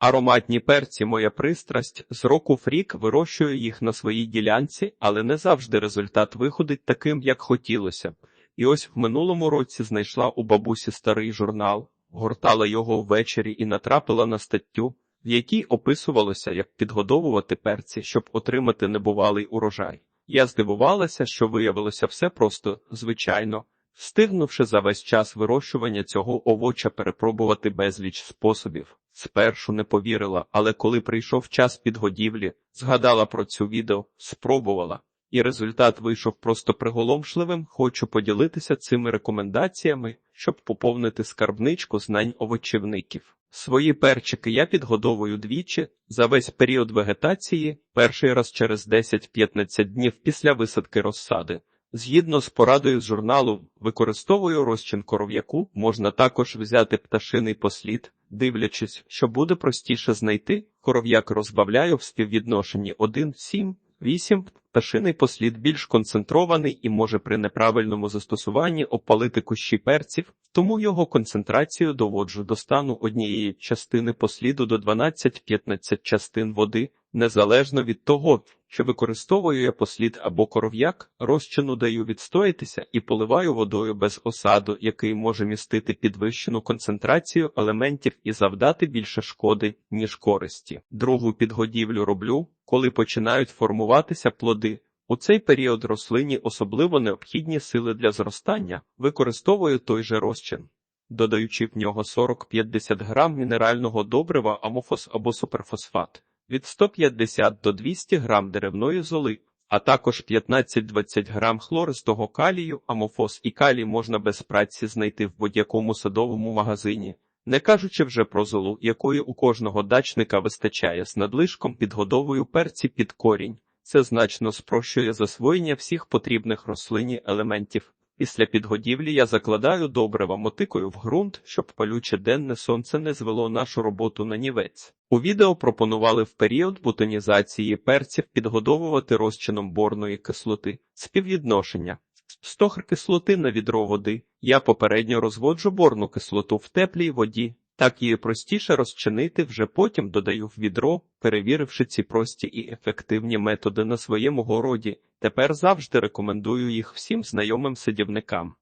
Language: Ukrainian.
Ароматні перці моя пристрасть. З року в рік вирощую їх на своїй ділянці, але не завжди результат виходить таким, як хотілося. І ось в минулому році знайшла у бабусі старий журнал, гортала його ввечері і натрапила на статтю, в якій описувалося, як підгодовувати перці, щоб отримати небувалий урожай. Я здивувалася, що виявилося все просто звичайно. Встигнувши за весь час вирощування цього овоча перепробувати безліч способів. Спершу не повірила, але коли прийшов час підгодівлі, згадала про цю відео, спробувала. І результат вийшов просто приголомшливим. Хочу поділитися цими рекомендаціями, щоб поповнити скарбничку знань овочівників. Свої перчики я підгодовую двічі за весь період вегетації, перший раз через 10-15 днів після висадки розсади. Згідно з порадою з журналу, використовую розчин коров'яку, можна також взяти пташиний послід, дивлячись, що буде простіше знайти. Коров'як розбавляю в співвідношенні 1-7, 8. Пташиний послід більш концентрований і може при неправильному застосуванні опалити кущі перців, тому його концентрацію доводжу до стану однієї частини посліду до 12-15 частин води, незалежно від того, чи використовую я послід або коров'як, розчину даю відстоятися і поливаю водою без осаду, який може містити підвищену концентрацію елементів і завдати більше шкоди, ніж користі. Другу підгодівлю роблю, коли починають формуватися плоди. У цей період рослині особливо необхідні сили для зростання, використовую той же розчин, додаючи в нього 40-50 грам мінерального добрива амофос або суперфосфат, від 150 до 200 грам деревної золи, а також 15-20 грам хлористого калію, амофос і калій можна без праці знайти в будь-якому садовому магазині. Не кажучи вже про золу, якої у кожного дачника вистачає з надлишком підгодовую перці під корінь. Це значно спрощує засвоєння всіх потрібних рослині елементів. Після підгодівлі я закладаю добрива мотикою в ґрунт, щоб палюче денне сонце не звело нашу роботу на нівець. У відео пропонували в період бутонізації перців підгодовувати розчином борної кислоти. Співвідношення 100 кислоти на відро води. Я попередньо розводжу борну кислоту в теплій воді. Так її простіше розчинити, вже потім додаю в відро, перевіривши ці прості і ефективні методи на своєму городі. Тепер завжди рекомендую їх всім знайомим садівникам.